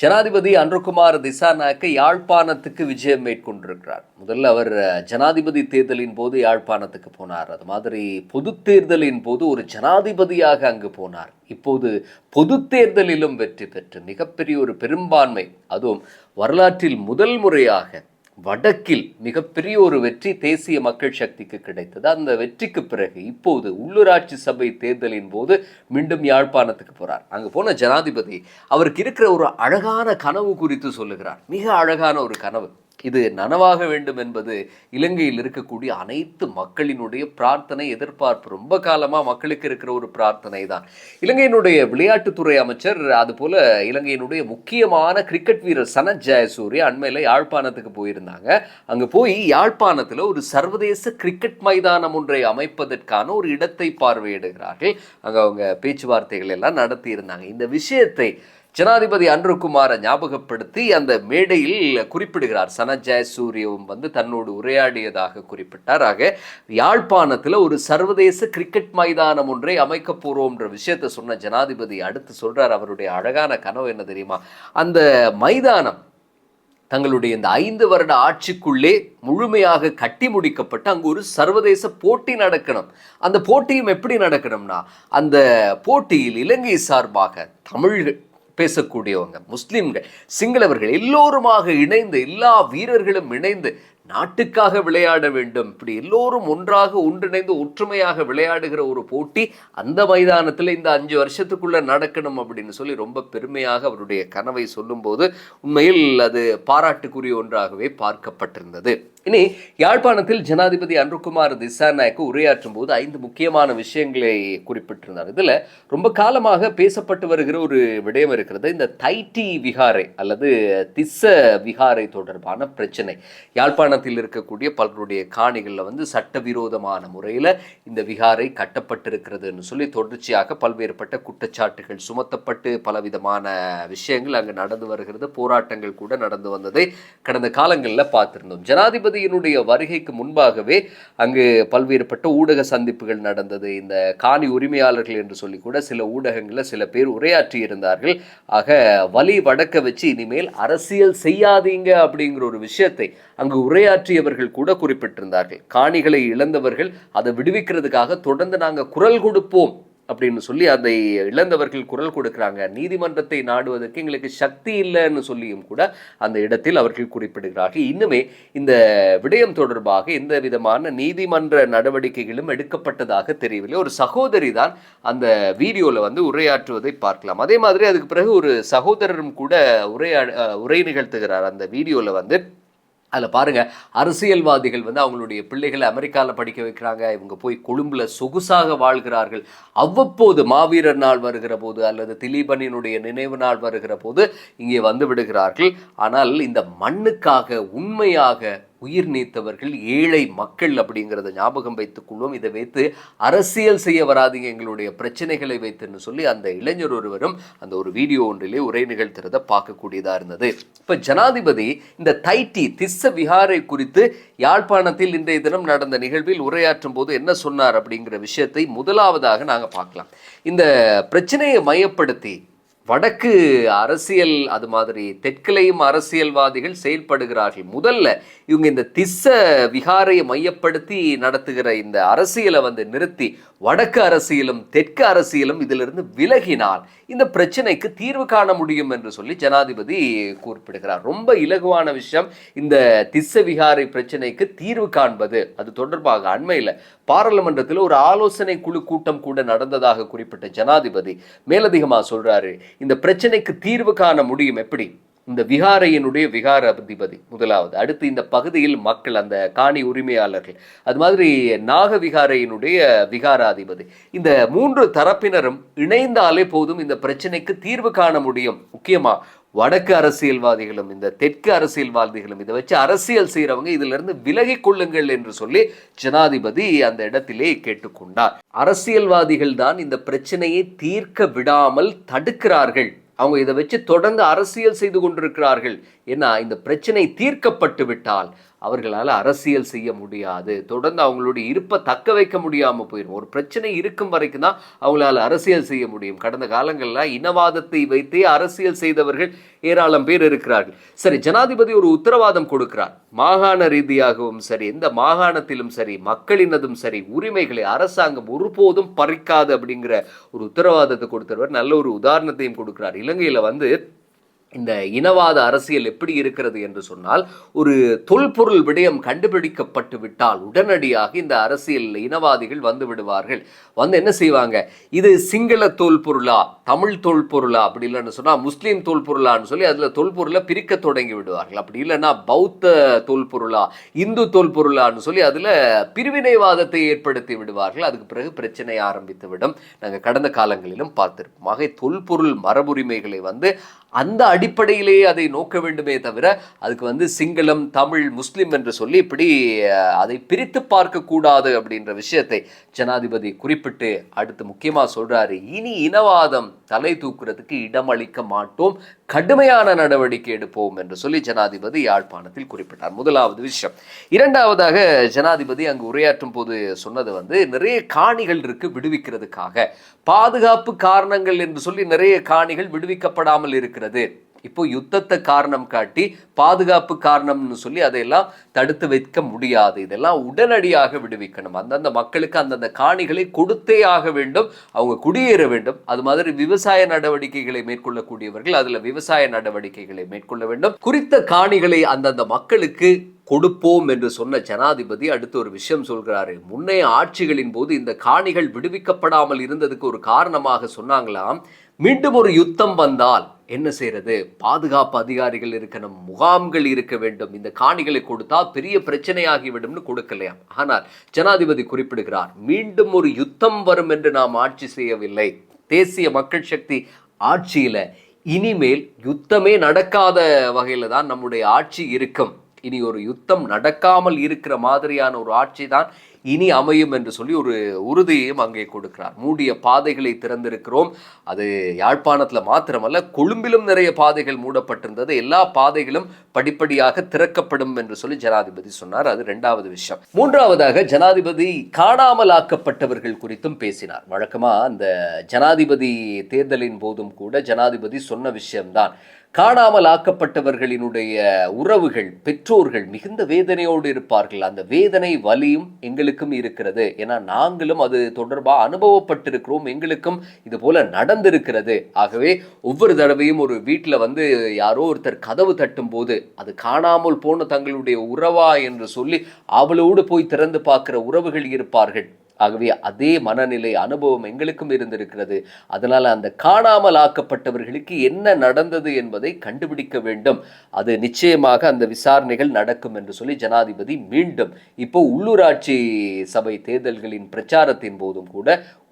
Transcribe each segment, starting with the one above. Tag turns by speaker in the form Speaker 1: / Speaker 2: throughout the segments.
Speaker 1: ஜனாதிபதி அன்ருகுமார் திசாநாயக்க யாழ்ப்பாணத்துக்கு விஜயம் மேற்கொண்டிருக்கிறார். முதல்ல அவர் ஜனாதிபதி தேர்தலின் போது யாழ்ப்பாணத்துக்கு போனார். அது மாதிரி பொது தேர்தலின் போது ஒரு ஜனாதிபதியாக அங்கு போனார். இப்போது பொது தேர்தலிலும் வெற்றி பெற்று மிகப்பெரிய ஒரு பெரும்பான்மை அதுவும் வரலாற்றில் முதல் முறையாக வடக்கில் மிகப்பெரிய ஒரு வெற்றி தேசிய மக்கள் சக்திக்கு கிடைத்தது. அந்த வெற்றிக்கு பிறகு இப்போது உள்ளூராட்சி சபை தேர்தலின் போது மீண்டும் யாழ்ப்பாணத்துக்கு போறார். அங்கே போன ஜனாதிபதி அவருக்கு இருக்கிற ஒரு அழகான கனவு குறித்து சொல்லுகிறார். மிக அழகான ஒரு கனவு. இது நனவாக வேண்டும் என்பது இலங்கையில் இருக்கக்கூடிய அனைத்து மக்களினுடைய பிரார்த்தனை எதிர்பார்ப்பு. ரொம்ப காலமாக மக்களுக்கு இருக்கிற ஒரு பிரார்த்தனை தான். இலங்கையினுடைய விளையாட்டுத்துறை அமைச்சர் அதுபோல இலங்கையினுடைய முக்கியமான கிரிக்கெட் வீரர் சனத் ஜெயசூரிய அண்மையில் யாழ்ப்பாணத்துக்கு போயிருந்தாங்க. அங்கே போய் யாழ்ப்பாணத்தில் ஒரு சர்வதேச கிரிக்கெட் மைதானம் ஒன்றை அமைப்பதற்கான ஒரு இடத்தை பார்வையிடுகிறார்கள். அங்கே அவங்க பேச்சுவார்த்தைகள் எல்லாம் நடத்தியிருந்தாங்க. இந்த விஷயத்தை ஜனாதிபதி அன்ருகுமாரை ஞாபகப்படுத்தி அந்த மேடையில் குறிப்பிடுகிறார். சனஜய ஜெயசூரியவும் வந்து தன்னோடு உரையாடியதாக குறிப்பிட்டார். ஆக யாழ்ப்பாணத்தில் ஒரு சர்வதேச கிரிக்கெட் மைதானம் ஒன்றை அமைக்க போகிறோம்ன்ற விஷயத்தை சொன்ன ஜனாதிபதி அடுத்து சொல்கிறார் அவருடைய அழகான கனவு என்ன தெரியுமா? அந்த மைதானம் தங்களுடைய இந்த ஐந்து வருட ஆட்சிக்குள்ளே முழுமையாக கட்டி முடிக்கப்பட்டு அங்கு ஒரு சர்வதேச போட்டி நடக்கணும். அந்த போட்டியும் எப்படி நடக்கணும்னா அந்த போட்டியில் இலங்கை சார்பாக தமிழ் பேசக்கூடியவங்க முஸ்லீம்கள் சிங்களவர்கள் எல்லோருமாக இணைந்து எல்லா வீரர்களும் இணைந்து நாட்டுக்காக விளையாட வேண்டும். இப்படி எல்லோரும் ஒன்றாக ஒன்றிணைந்து ஒற்றுமையாக விளையாடுகிற ஒரு போட்டி அந்த மைதானத்தில் இந்த அஞ்சு வருஷத்துக்குள்ளே நடக்கணும் அப்படின்னு சொல்லி ரொம்ப பெருமையாக அவருடைய கனவை சொல்லும்போது உண்மையில் அது பாராட்டுக்குரிய ஒன்றாகவே பார்க்கப்பட்டிருந்தது. இனி யாழ்ப்பாணத்தில் ஜனாதிபதி அன்ருகுமார் திசாநாயக்கு உரையாற்றும் போது ஐந்து முக்கியமான விஷயங்களை குறிப்பிட்டிருந்தார். இதில் ரொம்ப காலமாக பேசப்பட்டு வருகிற ஒரு விடயம் இருக்கிறது. இந்த தைட்டி விகாரை அல்லது திஸ்ஸ விகாரை தொடர்பான பிரச்சனை. யாழ்ப்பாணத்தில் இருக்கக்கூடிய பலருடைய காணிகளில் வந்து சட்டவிரோதமான முறையில் இந்த விகாரை கட்டப்பட்டிருக்கிறதுன்னு சொல்லி தொடர்ச்சியாக பல்வேறுபட்ட குற்றச்சாட்டுகள் சுமத்தப்பட்டு பலவிதமான விஷயங்கள் அங்கு நடந்து வருகிறது. போராட்டங்கள் கூட நடந்து வந்ததை கடந்த காலங்களில் பார்த்திருந்தோம். ஜனாதிபதியினுடைய வருகைக்கு முன்பாகவே அங்கு பல்வேறுபட்ட ஊடக சந்திப்புகள் நடந்தது. இந்த காணி உரிமையாளர்கள் என்று சொல்லி கூட சில ஊடகங்களில் சில பேர் உரையாற்றி இருந்தார்கள் ஆக வலி வடக்க வச்சு இனிமேல் அரசியல் செய்யாதீங்க அப்படிங்கிற ஒரு விஷயத்தை அங்கு உரையாற்றியவர்கள் கூட குறிப்பிட்டிருந்தார்கள். காணிகளை இழந்தவர்கள் அதை விடுவிக்கிறதுக்காக தொடர்ந்து நாங்கள் குரல் கொடுப்போம். அப்படின்னு சொல்லி அதை இழந்தவர்கள் குரல் கொடுக்குறாங்க. நீதிமன்றத்தை நாடுவதற்கு எங்களுக்கு சக்தி இல்லைன்னு சொல்லியும் கூட அந்த இடத்தில் அவர்கள் குறிப்பிடுகிறார்கள். இன்னுமே இந்த விடயம் தொடர்பாக எந்த விதமான நீதிமன்ற நடவடிக்கைகளும் எடுக்கப்பட்டதாக தெரியவில்லை. ஒரு சகோதரி தான் அந்த வீடியோவில் வந்து உரையாற்றுவதை பார்க்கலாம். அதே மாதிரி அதுக்கு பிறகு ஒரு சகோதரரும் கூட உரையா உரை நிகழ்த்துகிறார் அந்த வீடியோவில் வந்து. அதில் பாருங்கள் அரசியல்வாதிகள் வந்து அவங்களுடைய பிள்ளைகளை அமெரிக்காவில் படிக்க வைக்கிறாங்க இவங்க போய் கொழும்பில் சொகுசாக வாழ்கிறார்கள். அவ்வப்போது மாவீரர் நாள் வருகிற போது அல்லது திலீபனினுடைய நினைவு நாள் வருகிற போது இங்கே வந்து விடுகிறார்கள். ஆனால் இந்த மண்ணுக்காக உண்மையாக உயிர் நீத்தவர்கள் ஏழை மக்கள் அப்படிங்கிறத ஞாபகம் வைத்துக் கொள்வோம். இதை வைத்து அரசியல் செய்ய வராதீங்க எங்களுடைய பிரச்சனைகளை வைத்துன்னு சொல்லி அந்த இளைஞர் ஒருவரும் அந்த ஒரு வீடியோ ஒன்றிலே உரை நிகழ்த்துறத பார்க்கக்கூடியதாக இருந்தது. இப்போ ஜனாதிபதி இந்த தைட்டி திஸ்ஸ விகாரை குறித்து யாழ்ப்பாணத்தில் இன்றைய தினம் நடந்த நிகழ்வில் உரையாற்றும் போது என்ன சொன்னார் அப்படிங்கிற விஷயத்தை முதலாவதாக நாங்கள் பார்க்கலாம். இந்த பிரச்சனையை மையப்படுத்தி வடக்கு அரசியல் அது மாதிரி தெற்கிலையும் அரசியல்வாதிகள் செயல்படுகிறார்கள். முதல்ல இவங்க இந்த திஸ்ஸ விகாரையை மையப்படுத்தி நடத்துகிற இந்த அரசியலை வந்து நிறுத்தி வடக்கு அரசியலும் தெற்கு அரசியலும் இதிலிருந்து விலகினால் இந்த பிரச்சனைக்கு தீர்வு காண முடியும் என்று சொல்லி ஜனாதிபதி குறிப்பிடுகிறார். ரொம்ப இலகுவான விஷயம் இந்த திஸ்ஸ விகாரை பிரச்சனைக்கு தீர்வு காண்பது. அது தொடர்பாக அண்மையில் பாராளுமன்றத்தில் ஒரு ஆலோசனை குழு கூட்டம் கூட நடந்ததாக குறிப்பிட்ட ஜனாதிபதி மேலதிகமாக சொல்றாரு. இந்த பிரச்சனைக்கு தீர்வு காண முடியும் எப்படி? இந்த விகாரையினுடைய விகார அதிபதி முதலாவது. அடுத்து இந்த பகுதியில் மக்கள் அந்த காணி உரிமையாளர்கள். அது மாதிரி நாக விகாரையினுடைய விகாராதிபதி. இந்த மூன்று தரப்பினரும் இணைந்தாலே போதும் இந்த பிரச்சனைக்கு தீர்வு காண முடியும். முக்கியமா வடக்கு அரசியல்வாதிகளும் இந்த தெற்கு அரசியல்வாதிகளும் இதை வச்சு அரசியல் செய்கிறவங்க இதிலிருந்து விலகி கொள்ளுங்கள் என்று சொல்லி ஜனாதிபதி அந்த இடத்திலே கேட்டுக்கொண்டார். அரசியல்வாதிகள் தான் இந்த பிரச்சனையை தீர்க்க விடாமல் தடுக்கிறார்கள். அவங்க இதை வச்சு தொடர்ந்து அரசியல் செய்து கொண்டிருக்கிறார்கள். ஏன்னா இந்த பிரச்சனை தீர்க்கப்பட்டு விட்டால் அவர்களால் அரசியல் செய்ய முடியாது. தொடர்ந்து அவங்களுடைய இருப்பை தக்க வைக்க முடியாமல் போயிடும் ஒரு பிரச்சனை இருக்கும் வரைக்கும் தான் அவங்களால அரசியல் செய்ய முடியும். கடந்த காலங்களில் இனவாதத்தை வைத்தே அரசியல் செய்தவர்கள் ஏராளம் பேர் இருக்கிறார்கள். சரி ஜனாதிபதி ஒரு உத்தரவாதம் கொடுக்கிறார். மாகாண ரீதியாகவும் சரி எந்த மாகாணத்திலும் சரி மக்களினதும் சரி உரிமைகளை அரசாங்கம் ஒருபோதும் பறிக்காது அப்படிங்கிற ஒரு உத்தரவாதத்தை கொடுத்தவர். நல்ல ஒரு உதாரணத்தையும் கொடுக்கிறார். இலங்கையில் வந்து இந்த இனவாத அரசியல் எப்படி இருக்கிறது என்று சொன்னால் ஒரு தொல்பொருள் விடயம் கண்டுபிடிக்கப்பட்டு விட்டால் உடனடியாக இந்த அரசியல் இனவாதிகள் வந்து விடுவார்கள். வந்து என்ன செய்வாங்க? இது சிங்கள தொல்பொருளா? தமிழ் தொல்பொருளா? அப்படி இல்லைன்னு சொன்னால் முஸ்லீம் தொல்பொருளான்னு சொல்லி அதில் தொல்பொருளை பிரிக்க தொடங்கி விடுவார்கள். அப்படி இல்லைன்னா பௌத்த தொல்பொருளா இந்து தொல்பொருளான்னு சொல்லி அதில் பிரிவினைவாதத்தை ஏற்படுத்தி விடுவார்கள். அதுக்கு பிறகு பிரச்சனை ஆரம்பித்து விடும் நாங்கள் கடந்த காலங்களிலும் பார்த்திருப்போம். ஆக தொல்பொருள் மரபுரிமைகளை வந்து அந்த அடிப்படையிலேயே அதை நோக்க வேண்டுமே தவிர அதுக்கு வந்து சிங்களம் தமிழ் முஸ்லிம் என்று சொல்லி இப்படி அதை பிரித்து பார்க்கக்கூடாது அப்படின்ற விஷயத்தை ஜனாதிபதி குறிப்பிட்டு அடுத்து முக்கியமாக சொல்கிறாரு இனி இனவாதம் தலை தூக்குறதுக்கு இடமளிக்க மாட்டோம். கடுமையான நடவடிக்கை எடுப்போம் என்று சொல்லி ஜனாதிபதி யாழ்ப்பாணத்தில் குறிப்பிட்டார். முதலாவது விஷயம். இரண்டாவதாக ஜனாதிபதி அங்கு உரையாற்றும் போது சொன்னது வந்து நிறைய காணிகள் இருக்கு விடுவிக்கிறதுக்காக. பாதுகாப்பு காரணங்கள் என்று சொல்லி நிறைய காணிகள் விடுவிக்கப்படாமல் இருக்கிறது. இப்போ யுத்தத்தை காரணம் காட்டி பாதுகாப்பு காரணம்னு சொல்லி அதையெல்லாம் தடுத்து வைக்க முடியாது. இதெல்லாம் உடனடியாக விடுவிக்கணும். அந்தந்த மக்களுக்கு அந்தந்த காணிகளை கொடுத்தே ஆக வேண்டும். அவங்க குடியேற வேண்டும். அது மாதிரி விவசாய நடவடிக்கைகளை மேற்கொள்ளக்கூடியவர்கள் அதுல விவசாய நடவடிக்கைகளை மேற்கொள்ள வேண்டும். குறித்த காணிகளை அந்தந்த மக்களுக்கு கொடுப்போம் என்று சொன்ன ஜனாதிபதி அடுத்து ஒரு விஷயம் சொல்கிறாரு. முன்னைய ஆட்சிகளின் போது இந்த காணிகள் விடுவிக்கப்படாமல் இருந்ததுக்கு ஒரு காரணமாக சொன்னாங்களாம். மீண்டும் ஒரு யுத்தம் வந்தால் என்ன செய்யறது பாதுகாப்பு அதிகாரிகள் இருக்கணும் முகாம்கள் இருக்க வேண்டும். இந்த காணிகளை கொடுத்தா பெரிய பிரச்சனையாகிவிடும்னு கொடுக்கலையாம் ஆனால் ஜனாதிபதி குறிப்பிடுகிறார் மீண்டும் ஒரு யுத்தம் வரும் என்று நாம் ஆட்சி செய்யவில்லை. தேசிய மக்கள் சக்தி ஆட்சியில இனிமேல் யுத்தமே நடக்காத வகையில தான் நம்முடைய ஆட்சி இருக்கும். இனி ஒரு யுத்தம் நடக்காமல் இருக்கிற மாதிரியான ஒரு ஆட்சி தான் இனி அமையும் என்று சொல்லி ஒரு உறுதியையும் அங்கே கொடுக்கிறார். மூடிய பாதைகளை திறந்திருக்கிறோம். அது யாழ்ப்பாணத்தில் மாத்திரமல்ல கொழும்பிலும் நிறைய பாதைகள் மூடப்பட்டிருந்தது. எல்லா பாதைகளும் படிப்படியாக திறக்கப்படும் என்று சொல்லி ஜனாதிபதி சொன்னார். அது ரெண்டாவது விஷயம். மூன்றாவதாக ஜனாதிபதி காணாமலாக்கப்பட்டவர்கள் குறித்தும் பேசினார். வழக்கமாக அந்த ஜனாதிபதி தேர்தலின் போதும் கூட ஜனாதிபதி சொன்ன விஷயம்தான். காணாமல் ஆக்கப்பட்டவர்களினுடைய உறவுகள் பெற்றோர்கள் மிகுந்த வேதனையோடு இருப்பார்கள். அந்த வேதனை வலியும் எங்களுக்கும் இருக்கிறது. ஏன்னா நாங்களும் அது தொடர்பாக அனுபவப்பட்டிருக்கிறோம். எங்களுக்கும் இது போல நடந்திருக்கிறது. ஆகவே ஒவ்வொரு தடவையும் ஒரு வீட்டில் வந்து யாரோ ஒருத்தர் கதவு தட்டும் போது அது காணாமல் போன தங்களுடைய உறவா என்று சொல்லி அவளோடு போய் திறந்து பார்க்கிற உறவுகள் இருப்பார்கள். ஆகவே அதே மனநிலை அனுபவம் எங்களுக்கும் இருந்திருக்கிறது. அதனால் அந்த காணாமல் ஆக்கப்பட்டவர்களுக்கு என்ன நடந்தது என்பதை கண்டுபிடிக்க வேண்டும். அது நிச்சயமாக அந்த விசாரணைகள் நடக்கும் என்று சொல்லி ஜனாதிபதி மீண்டும் இப்போ உள்ளூராட்சி சபை தேர்தல்களின் பிரச்சாரத்தின் போதும் கூட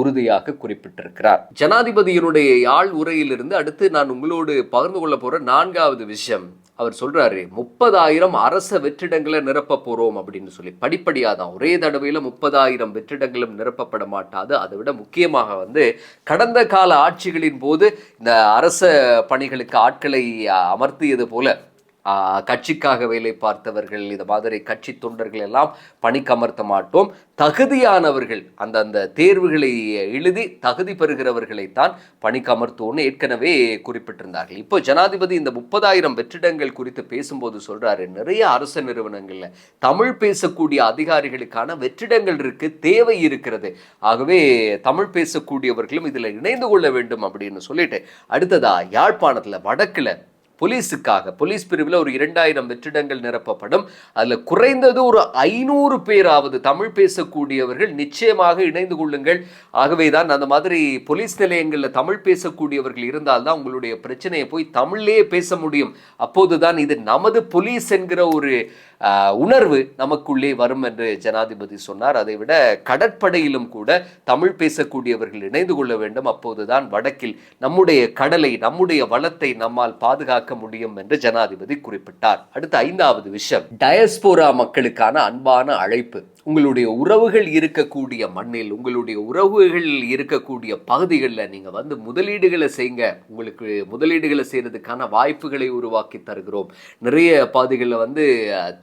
Speaker 1: உறுதியாக குறிப்பிட்டிருக்கிறார். ஜனாதிபதியினுடைய யாழ் உரையிலிருந்து அடுத்து நான் உங்களோடு பகிர்ந்து கொள்ள போற நான்காவது விஷயம். அவர் சொல்கிறாரு முப்பதாயிரம் அரச வெற்றிடங்களை நிரப்ப போகிறோம் அப்படின்னு சொல்லி. படிப்படியாக தான். ஒரே தடவையில் முப்பதாயிரம் வெற்றிடங்களும் நிரப்பப்பட மாட்டாது. அதை விட முக்கியமாக வந்து கடந்த கால ஆட்சிகளின் போது இந்த அரச பணிகளுக்கு ஆட்களை அமர்த்தியது போல கட்சிக்காக வேலை பார்த்தவர்கள் இந்த மாதிரி கட்சி தொண்டர்கள் எல்லாம் பணிக்கமர்த்த மாட்டோம். தகுதியானவர்கள் அந்த அந்த தேர்வுகளை எழுதி தகுதி பெறுகிறவர்களைத்தான் பணிக்கமர்த்துவோம்னு ஏற்கனவே குறிப்பிட்டிருந்தார்கள். இப்போ ஜனாதிபதி இந்த முப்பதாயிரம் வெற்றிடங்கள் குறித்து பேசும்போது சொல்றாரு நிறைய அரசு நிறுவனங்களில் தமிழ் பேசக்கூடிய அதிகாரிகளுக்கான வெற்றிடங்கள் இருக்கு தேவை இருக்கிறது. ஆகவே தமிழ் பேசக்கூடியவர்களும் இதில் இணைந்து கொள்ள வேண்டும் அப்படின்னு சொல்லிட்டு அடுத்ததா யாழ்ப்பாணத்தில் வடக்கில் போலீஸுக்காக போலீஸ் பிரிவில் ஒரு இரண்டாயிரம் வெற்றிடங்கள் நிரப்பப்படும். அதில் குறைந்தது ஒரு ஐநூறு பேராவது தமிழ் பேசக்கூடியவர்கள் நிச்சயமாக இணைந்து கொள்ளுங்கள். ஆகவே தான் அந்த மாதிரி போலீஸ் நிலையங்களில் தமிழ் பேசக்கூடியவர்கள் இருந்தால்தான் உங்களுடைய பிரச்சனையை போய் தமிழ்லேயே பேச முடியும். அப்போதுதான் இது நமது போலீஸ் என்கிற ஒரு உணர்வு நமக்குள்ளே வரும் என்று ஜனாதிபதி சொன்னார். அதை விட கடற்படையிலும் கூட தமிழ் பேசக்கூடியவர்கள் இணைந்து கொள்ள வேண்டும். அப்போதுதான் வடக்கில் நம்முடைய கடலை நம்முடைய வளத்தை நம்மால் பாதுகாக்க முடியும் என்று ஜனாதிபதி குறிப்பிட்டார். அடுத்த ஐந்தாவது விஷயம் டயஸ்போரா மக்களுக்கான அன்பான அழைப்பு. உங்களுடைய உறவுகள் இருக்கக்கூடிய மண்ணில் உங்களுடைய உறவுகள் இருக்கக்கூடிய பகுதிகளில் நீங்கள் வந்து முதலீடுகளை செய்யுங்க. உங்களுக்கு முதலீடுகளை செய்கிறதுக்கான வாய்ப்புகளை உருவாக்கி தருகிறோம். நிறைய பகுதிகளில் வந்து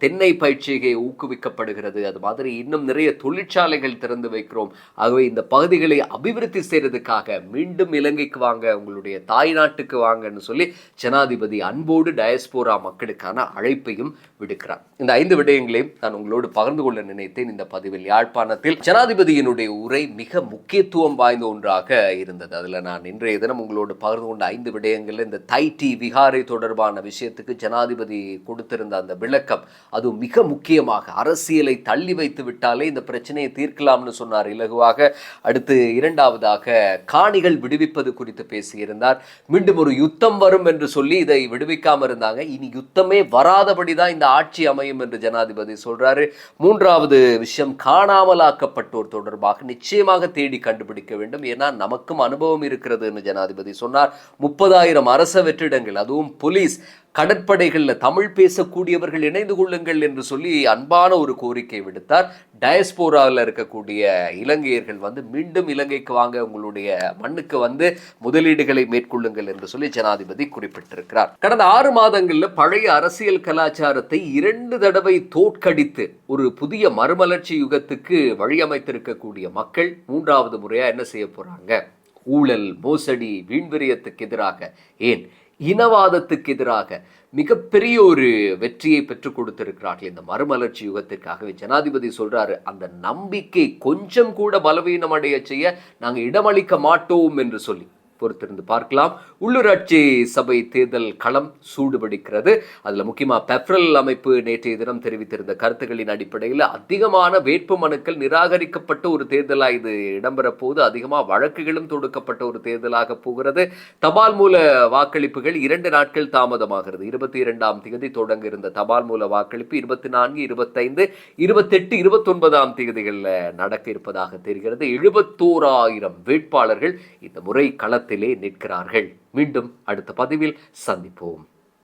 Speaker 1: தென்னை பயிற்சிகை ஊக்குவிக்கப்படுகிறது. அது மாதிரி இன்னும் நிறைய தொழிற்சாலைகள் திறந்து வைக்கிறோம். ஆகவே இந்த பகுதிகளை அபிவிருத்தி செய்கிறதுக்காக மீண்டும் இலங்கைக்கு வாங்க உங்களுடைய தாய் நாட்டுக்கு வாங்கன்னு சொல்லி ஜனாதிபதி அன்போடு டயஸ்போரா மக்களுக்கான அழைப்பையும் விடுக்கிறார். இந்த ஐந்து விடயங்களையும் நான் உங்களோடு பகிர்ந்து கொள்ள நினைத்தேன். இந்த பதிவில் யாழ்ப்பாணத்தில் ஜனாதிபதியினுடைய உரை மிக முக்கியத்துவம் வாய்ந்த ஒன்றாக இருந்தது. அதுல நான் இன்றைய தினம் உங்களோடு பகிர்ந்து கொண்ட ஐந்து விடயங்களில் இந்த தைட்டி விகாரை தொடர்பான விஷயத்துக்கு ஜனாதிபதி கொடுத்திருந்த அந்த விளக்கம் அது மிக முக்கியமாக அரசியலை தள்ளி வைத்து விட்டாலே இந்த பிரச்சனையை தீர்க்கலாம்னு சொன்னார். இலகுவாக அடுத்து இரண்டாவதாக காணிகள் விடுவிப்பது குறித்து பேசியிருந்தார். மீண்டும் ஒரு யுத்தம் வரும் என்று சொல்லி இதை விடுவிக்காம இருந்தாங்க. இனி யுத்தமே வராதபடி தான் இந்த ஆட்சி அமையும் என்று ஜனாதிபதி சொல்றாரு. மூன்றாவது விஷயம் காணாமலாக்கப்பட்டோர் தொடர்பாக நிச்சயமாக தேடி கண்டுபிடிக்க வேண்டும். ஏன்னா நமக்கும் அனுபவம் இருக்கிறது என்று ஜனாதிபதி சொன்னார். முப்பதாயிரம் அரச வெற்றிடங்கள் அதுவும் போலீஸ் கடற்படைகளில் தமிழ் பேசக்கூடியவர்கள் இணைந்து கொள்ளுங்கள் என்று சொல்லி அன்பான ஒரு கோரிக்கை விடுத்தார். டயஸ்போராவில் இருக்கக்கூடிய இலங்கையர்கள் வந்து மீண்டும் இலங்கைக்கு வாங்க உங்களுடைய மண்ணுக்கு வந்து முதலீடுகளை மேற்கொள்ளுங்கள் என்று சொல்லி ஜனாதிபதி குறிப்பிட்டிருக்கிறார். கடந்த ஆறு மாதங்களில் பழைய அரசியல் கலாச்சாரத்தை இரண்டு தடவை தோற்கடித்து ஒரு புதிய மறுமலர்ச்சி யுகத்துக்கு வழியமைத்திருக்கக்கூடிய மக்கள் மூன்றாவது முறையாக என்ன செய்ய போகிறாங்க ஊழல் மோசடி வீண்விரயத்துக்கு எதிராக. ஏன்? இனவாதத்துக்கு எதிராக மிகப்பெரிய ஒரு வெற்றியை பெற்றுக் கொடுத்திருக்கிறார்கள். இந்த மறுமலர்ச்சி யுகத்திற்காகவே ஜனாதிபதி சொல்றாரு அந்த நம்பிக்கை கொஞ்சம் கூட பலவீனமடைய செய்ய நாங்கள் இடமளிக்க மாட்டோம் என்று சொல்லி. பொறுத்திருந்து பார்க்கலாம். உள்ளூராட்சி சபை தேர்தல் களம் சூடுபிடிக்கிறது. அதில் முக்கியமாக பெப்ரல் அமைப்பு நேற்றைய தினம் தெரிவித்திருந்த கருத்துக்களின் அடிப்படையில் அதிகமான வேட்பு மனுக்கள் நிராகரிக்கப்பட்ட ஒரு தேர்தலாக இது இடம்பெற போது அதிகமாக வழக்குகளும் தொடுக்கப்பட்ட ஒரு தேர்தலாக போகிறது. தபால் மூல வாக்களிப்புகள் இரண்டு நாட்கள் தாமதமாகிறது. இருபத்தி இரண்டாம் தேதி தொடங்க இருந்த தபால் மூல வாக்களிப்பு இருபத்தி நான்கு இருபத்தைந்து இருபத்தெட்டு இருபத்தொன்பதாம் தேதிகளில் நடக்க இருப்பதாக தெரிகிறது. எழுபத்தோராயிரம் வேட்பாளர்கள் இந்த முறை களத்தில் நிற்கிறார்கள். மீண்டும் அடுத்த பதிவில் சந்திப்போம்.